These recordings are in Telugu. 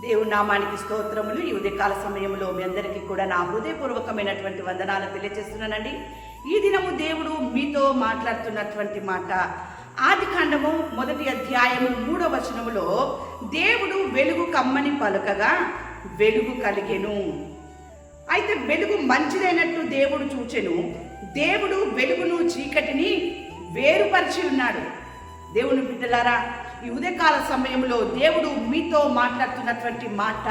దేవుని నామానికి స్తోత్రములు. ఈ ఉదయకాల సమయంలో మీ అందరికీ కూడా నా హృదయపూర్వకమైనటువంటి వందనాలు తెలియజేస్తున్నానండి ఈ దినము దేవుడు మీతో మాట్లాడుతున్నటువంటి మాట. ఆది కాండము మొదటి అధ్యాయము మూడవ వచనములో దేవుడు వెలుగు కమ్మని పలుకగా వెలుగు కలిగెను. అయితే వెలుగు మంచిదైనట్టు దేవుడు చూచెను. దేవుడు వెలుగును చీకటిని వేరుపరిచి ఉన్నాడు. దేవుని బిడ్డలారా ఈ ఉదయకాల సమయంలో దేవుడు మీతో మాట్లాడుతున్నటువంటి మాట.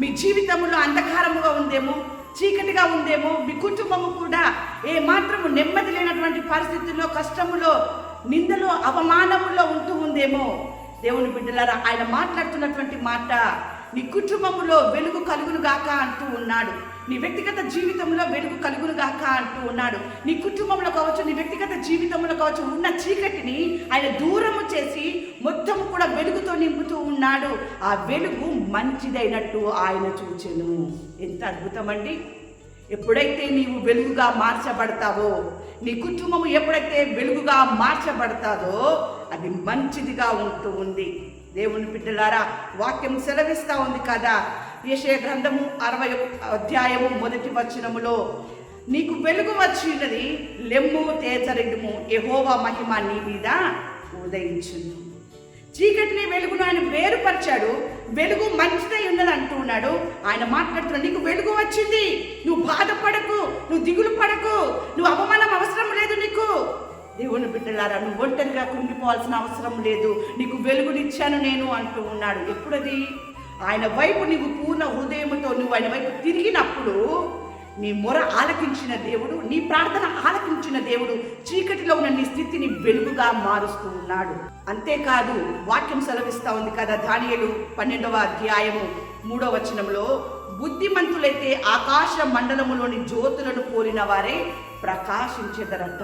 మీ జీవితంలో అంధకారముగా ఉందేమో చీకటిగా ఉందేమో మీ కుటుంబము కూడా ఏ మాత్రము నెమ్మది లేనటువంటి పరిస్థితుల్లో కష్టములో నిందలో అవమానములో ఉంటూ ఉందేమో. దేవుని బిడ్డలారా ఆయన మాట్లాడుతున్నటువంటి మాట నీ కుటుంబంలో వెలుగు కలుగును గాక అంటూ ఉన్నాడు. నీ వ్యక్తిగత జీవితంలో వెలుగు కలుగును గాక అంటూ ఉన్నాడు. నీ కుటుంబంలో కావచ్చు నీ వ్యక్తిగత జీవితంలో కావచ్చు ఉన్న చీకటిని ఆయన దూరము చేసి మొత్తం కూడా వెలుగుతో నింపుతూ ఉన్నాడు. ఆ వెలుగు మంచిదైనట్టు ఆయన చూచెను. ఎంత అద్భుతం అండి ఎప్పుడైతే నీవు వెలుగుగా మార్చబడతావో నీ కుటుంబం ఎప్పుడైతే వెలుగుగా మార్చబడతాదో అది మంచిదిగా ఉంటూ ఉంది. దేవుని బిడ్డలారా వాక్యం సెలవిస్తా ఉంది కదా. యశయ గ్రంథము అరవై అధ్యాయము మొదటి వచనములో నీకు వెలుగు వచ్చినది లెమ్ము తేజరిడుము ఎహోవా మహిమ నీ మీద ఉదయించును. చీకటిని వెలుగును ఆయన వేరుపరిచాడు వెలుగు మంచిదై ఉన్నది అంటూ ఉన్నాడు. ఆయన మాట్లాడుతున్నాడు నీకు వెలుగు వచ్చింది. నువ్వు బాధపడకు నువ్వు దిగులు పడకు నువ్వు అవమానం అవసరం లేదు నీకు. దేవుని బిడ్డలారా నువ్వు ఒంటరిగా కుంగిపోవాల్సిన అవసరం లేదు. నీకు వెలుగునిచ్చాను నేను అంటూ ఉన్నాడు. ఎప్పుడది? ఆయన వైపు నీవు పూర్ణ హృదయంతో నువ్వు ఆయన వైపు తిరిగినప్పుడు నీ మొర ఆలకించిన దేవుడు నీ ప్రార్థన ఆలకించిన దేవుడు చీకటిలో ఉన్న నీ స్థితిని వెలుగుగా మారుస్తూ ఉన్నాడు. అంతేకాదు వాక్యం సెలవిస్తా ఉంది కదా ధాన్యలు పన్నెండవ అధ్యాయము మూడవ వచనంలో బుద్ధిమంతులైతే ఆకాశ మండలములోని జ్యోతులను కోరిన వారే ప్రకాశించేదరంట.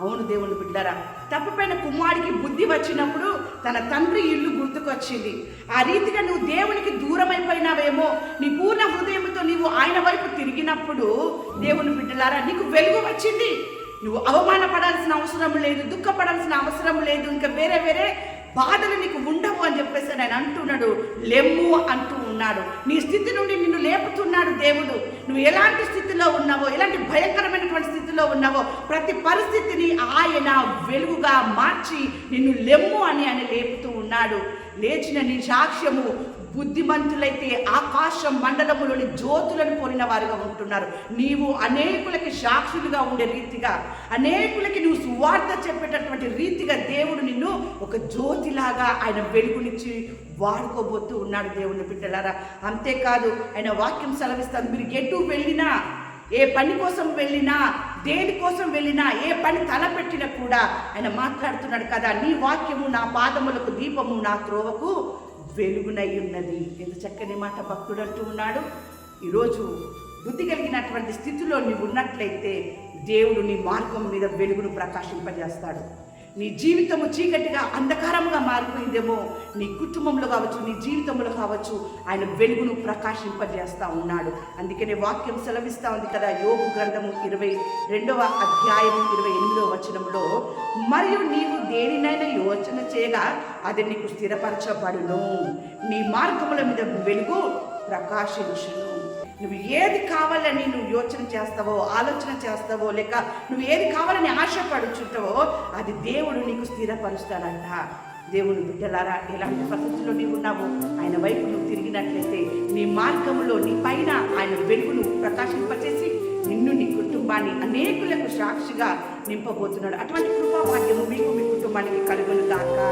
అవును దేవుని బిడ్డరా తప్పిపోయిన కుమారుడికి బుద్ధి వచ్చినప్పుడు తన తండ్రి ఇల్లు గుర్తుకొచ్చింది. ఆ రీతిగా నువ్వు దేవునికి దూరమైపోయినావేమో నీ పూర్ణ హృదయంతో నీవు ఆయన వైపు తిరిగినప్పుడు దేవుని బిడ్డలారా నీకు వెలుగు వచ్చింది. నువ్వు అవమానపడాల్సిన అవసరం లేదు దుఃఖపడాల్సిన అవసరం లేదు ఇంకా వేరే వేరే బాధలు నీకు ఉండవు అని చెప్పేసి ఆయన అంటున్నాడు. లెమ్ము అంటూ ఉన్నాడు. నీ స్థితి నుండి నిన్ను లేపుతున్నాడు దేవుడు. నువ్వు ఎలాంటి స్థితిలో ఉన్నావో ఎలాంటి భయంకరమైనటువంటి స్థితిలో ఉన్నావో ప్రతి పరిస్థితిని ఆయన వెలుగుగా మార్చి నిన్ను లెమ్ము అని ఆయన లేపుతూ ఉన్నాడు. లేచిన నీ సాక్ష్యము బుద్ధిమంతులైతే ఆకాశం మండలములోని జ్యోతులను కోరిన వారుగా ఉంటున్నారు. నీవు అనేకులకి సాక్షులుగా ఉండే రీతిగా అనేకులకి నువ్వు సువార్త చెప్పేటటువంటి రీతిగా దేవుడు నిన్ను ఒక జ్యోతిలాగా ఆయన వెలుగునిచ్చి వాడుకోబోతూ ఉన్నాడు దేవుని బిడ్డలారా. అంతేకాదు ఆయన వాక్యం సెలవిస్తాను మీరు ఎటు వెళ్ళినా ఏ పని కోసం వెళ్ళినా దేనికోసం వెళ్ళినా ఏ పని తలపెట్టినా కూడా ఆయన మాట్లాడుతున్నాడు కదా. నీ వాక్యము నా పాదములకు దీపము నా త్రోవకు వెలుగునై ఉన్నది. ఎంత చక్కని మాట భక్తుడు అంటూ ఉన్నాడు. ఈరోజు బుద్ధి కలిగినటువంటి స్థితిలో నీవు ఉన్నట్లయితే దేవుడు నీ మార్గం మీద వెలుగును ప్రకాశింపజేస్తాడు. నీ జీవితము చీకటిగా అంధకారంగా మారిపోయిందేమో. నీ కుటుంబంలో కావచ్చు నీ జీవితంలో కావచ్చు ఆయన వెలుగును ప్రకాశింపజేస్తూ ఉన్నాడు. అందుకనే వాక్యం సెలవిస్తూ ఉంది కదా యోగు గ్రంథము ఇరవై రెండవ అధ్యాయము ఇరవై ఎనిమిదవ వచనంలో మరియు నీవు దేనినైనా యోచన చేయగా అది నీకు స్థిరపరచబడును. నీ మార్గముల మీద వెలుగు ప్రకాశించును. నువ్వు ఏది కావాలని నువ్వు యోచన చేస్తావో ఆలోచన చేస్తావో లేక నువ్వు ఏది కావాలని ఆశపడుచుంటావో అది దేవుడు నీకు స్థిరపరుస్తాడంట. దేవుని బిడ్డలారా ఎలాంటి పరిస్థితుల్లో నీవు ఉన్నావో ఆయన వైపు నువ్వు తిరిగినట్లయితే నీ మార్గంలో నీ పైన ఆయన వెలుగును ప్రకాశింపచేసి నిన్ను నీ కుటుంబాన్ని అనేకులకు సాక్షిగా నింపబోతున్నాడు. అటువంటి కృపాభాగ్యము మీకు మీ కుటుంబానికి కలుగును దాకా